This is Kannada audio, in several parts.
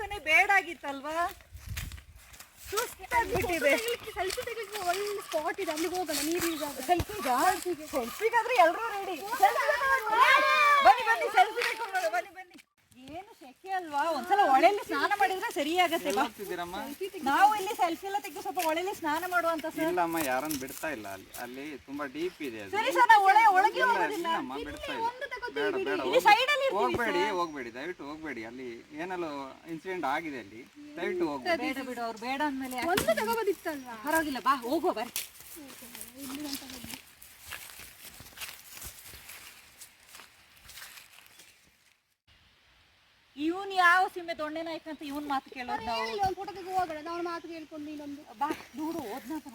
ಸಾಹಸನೆ ಬೇಡಾಗಿತ್ತಲ್ವಾ ಸುಸ್ತಾಗ್ಬಿಟ್ಟಿದೆ ಒಳ್ಳೆ ಸ್ಪಾಟ್ ಇದೆ ಅಲ್ಲಿಗೆ ಹೋಗೋಣ ನೀರು ಇವಾಗ ಸೆಲ್ಫಿಗ ಸೆಲ್ಫಿಗಾದ್ರೆ ಎಲ್ಲರೂ ರೆಡಿ ಬನ್ನಿ ಬನ್ನಿ ಸೆಲ್ಫಿ ತಗೊಂಡು ಬನ್ನಿ ಬನ್ನಿ ಏನು ಸೆಕೆ ಅಲ್ವಾ ಒಂದ್ಸಲ ಹೊಳೆಯಲ್ಲಿ ಸ್ನಾನ ಮಾಡಿದ್ರೆ ಸರಿಯಾಗತ್ತೆ ನಾವು ಇಲ್ಲಿ ಸೆಲ್ಫಿ ಎಲ್ಲ ತೆಗೆದು ಸ್ವಲ್ಪ ಹೊಳೆಯಲ್ಲಿ ಸ್ನಾನ ಮಾಡುವಂತ ಸರ್ ಇಲ್ಲಮ್ಮ ಯಾರನ್ನು ಬಿಡ್ತಾ ಇಲ್ಲ ಅಲ್ಲಿ ಅಲ್ಲಿ ತುಂಬಾ ಡೀಪ್ ಇದೆ ಸರಿ ಸರ್ ನಾವು ಒಳಗೆ ಒಂದು ಬಿಡ್ತಾ ಇಲ್ಲ ಇಲ್ಲಿ ಸೈಡ್ ಅಲ್ಲಿ ಹೋಗ್ಬೇಡಿ ಹೋಗ್ಬೇಡಿ ದಯವಿಟ್ಟು ಹೋಗ್ಬೇಡಿ. ಅಲ್ಲಿ ಏನೆಲ್ಲೋ ಇನ್ಸಿಡೆಂಟ್ ಆಗಿದೆ ಅಲ್ಲಿ ದಯವಿಟ್ಟು ಹೋಗ್ಬೇಡಿ. ಬೇಡ ಬಿಡು ಅವ್ರು ಬೇಡ ಅಂದ್ಮೇಲೆ ಯಾಕೆ? ಒಂದು ತಗೋಬೋದಿತ್ತಲ್ವಾ? ಪರವಾಗಿಲ್ಲ ಬಾ ಹೋಗುವ ಬರ್ರಿ. ಇವನ್ ಯಾವ ಸಿಮೆ ದೊಣ್ಣೆ ನಾಯ್ಕ ಅಂತ ಇವನ್ ಮಾತು ಕೇಳೋದು ನಾವು? ಫೋಟೋ ಹೋಗೋಣ. ನಾವು ಮಾತು ಕೇಳ್ಕೊಂಡು ಇನ್ನೊಂದು. ಬಾ ನೋಡು ಓದ್ನಾ ಅಂತ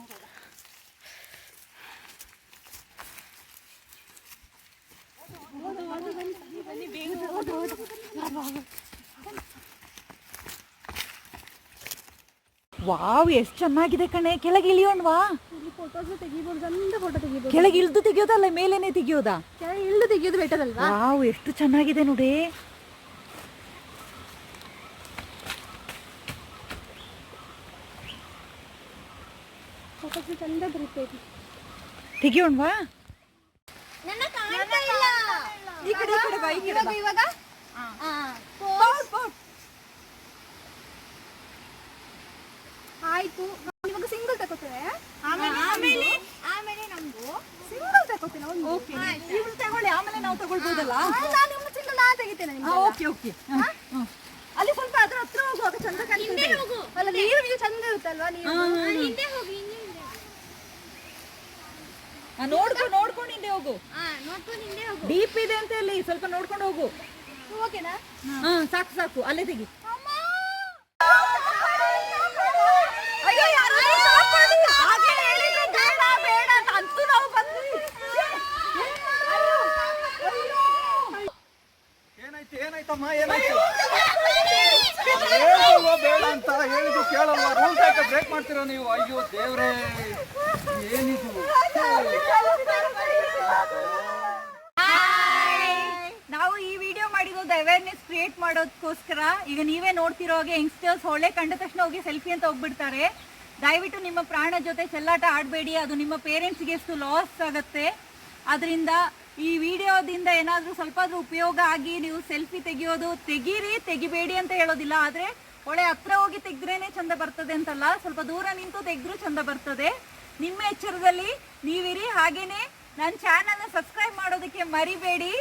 ವಾವ್ ಎಷ್ಟು ಚೆನ್ನಾಗಿದೆ ಕಣೆ. ಕೆಳಗೆ ಇಳಿಯೋಣವಾ? ಇಲ್ಲಿ ಫೋಟೋಸ್ ತೆಗಿಬೋದು ಚಂದ ಫೋಟೋ ತೆಗಿಬೋದು. ಕೆಳಗೆ ಇಳಿದು ತೆಗಿಯೋದಲ್ಲ ಮೇಲೇನೆ ತೆಗಿಯೋದಾ? ಕೆಳಗೆ ಇಳಿದು ತೆಗಿಯೋದು ಬೆಟರ್ ಅಲ್ವಾ? ವಾವ್ ಎಷ್ಟು ಚೆನ್ನಾಗಿದೆ ನೋಡಿ. ತೆಗೆಯೋಣ್ವಾ ಚಂದ ಬರುತ್ತೆ ಇಲ್ಲಿ ತೆಗಿಯೋಣವಾ? ನನ್ನ ಕಾಣ್ತಾ ಇಲ್ಲ. ಈ ಕಡೆ ಈ ಕಡೆ ಬಾ ಈ ಕಡೆ ಇವಾಗ? ನಾವು ತಗೊಳ್ಬೋದಲ್ಲ? ಓಕೆ ಓಕೆ ಅಲ್ಲಿ ಸ್ವಲ್ಪ ಅದ್ರ ಹತ್ರ ಹೋಗುವಾಗ ಚಂದ ಕಾಣ್ತದೆ ಅಲ್ಲ ನೀರು ನೀವು ಚಂದ ಇರುತ್ತಲ್ವಾ ನೀವು ಹಿಂದೆ ಹೋಗಿ ಆ, ನೋಡ್ಕೊ ನೋಡ್ಕೊಂಡು ಹಿಂದೆ ಹೋಗು. ನೋಡ್ಕೊಂಡು ಹಿಂದೆ ಹೋಗು. ಡೀಪ್ ಇದೆ ಅಂತ ಹೇಳಿ ಸ್ವಲ್ಪ ನೋಡ್ಕೊಂಡು ಹೋಗು. ಓಕೆನಾ? ಹಾ ಸಾಕು ಸಾಕು ಅಲ್ಲೇ ತೆಗಿ ಅಮ್ಮ ಅಯ್ಯೋ ಯಾರೋ stop ಮಾಡಿ. ಹಾಗೆ ಹೇಳಿದ್ರು ಬೇಡ ಬೇಡ ಅಂತ ಅಂತೂ ನಾವು ಬಂದ್ವಿ ಅಯ್ಯೋ, ಅಯ್ಯೋ. ಏನಾಯ್ತಮ್ಮ ಏನಾಯ್ತು ಬೇಡ ಅಂತ ಹೇಳಿದ್ದು ಕೇಳಲ್ಲ. ರೂಲ್ಸ್ ಯಾಕೆ ಬ್ರೇಕ್ ಮಾಡ್ತೀರಾ ನೀವು? ಅಯ್ಯೋ ದೇವ್ರೇ ಏನಿದು? ನಾವು ಈ ವಿಡಿಯೋ ಮಾಡಿರೋದು ಅವೇರ್ನೆಸ್ ಕ್ರಿಯೇಟ್ ಮಾಡೋದಕ್ಕೋಸ್ಕರ. ಈಗ ನೀವೇ ನೋಡ್ತಿರೋ ಹಾಗೆ ಯಂಗ್ಸ್ಟರ್ಸ್ ಹೊಳೆ ಕಂಡ ತಕ್ಷಣ ಹೋಗಿ ಸೆಲ್ಫಿ ಅಂತ ಹೋಗ್ಬಿಡ್ತಾರೆ. ದಯವಿಟ್ಟು ನಿಮ್ಮ ಪ್ರಾಣ ಜೊತೆ ಚೆಲ್ಲಾಟ ಆಡಬೇಡಿ. ಅದು ನಿಮ್ಮ ಪೇರೆಂಟ್ಸ್ಗೆ ಎಷ್ಟು ಲಾಸ್ ಆಗುತ್ತೆ. ಅದರಿಂದ ಈ ವಿಡಿಯೋದಿಂದ ಏನಾದರೂ ಸ್ವಲ್ಪ ಉಪಯೋಗ ಆಗಿ ನೀವು ಸೆಲ್ಫಿ ತೆಗಿಯೋದು ತೆಗೀರಿ, ತೆಗಿಬೇಡಿ ಅಂತ ಹೇಳೋದಿಲ್ಲ. ಆದರೆ ಒಳ್ಳೆ ಹತ್ರ ಹೋಗಿ ತೆಗೆದ್ರೇನೆ ಚಂದ ಬರ್ತದೆ ಅಂತಲ್ಲ? ಸ್ವಲ್ಪ ದೂರ ನಿಂತು ತೆಗೆದ್ರೂ ಚಂದ ಬರ್ತದೆ. ನಿಮ್ಮ ಎಚ್ಚರದಲ್ಲಿ ನೀವಿರಿ. ಹಾಗೇನೆ, ನನ್ನ ಚಾನಲ್ನ ಸಬ್ಸ್ಕ್ರೈಬ್ ಮಾಡೋದಕ್ಕೆ ಮರಿಬೇಡಿ.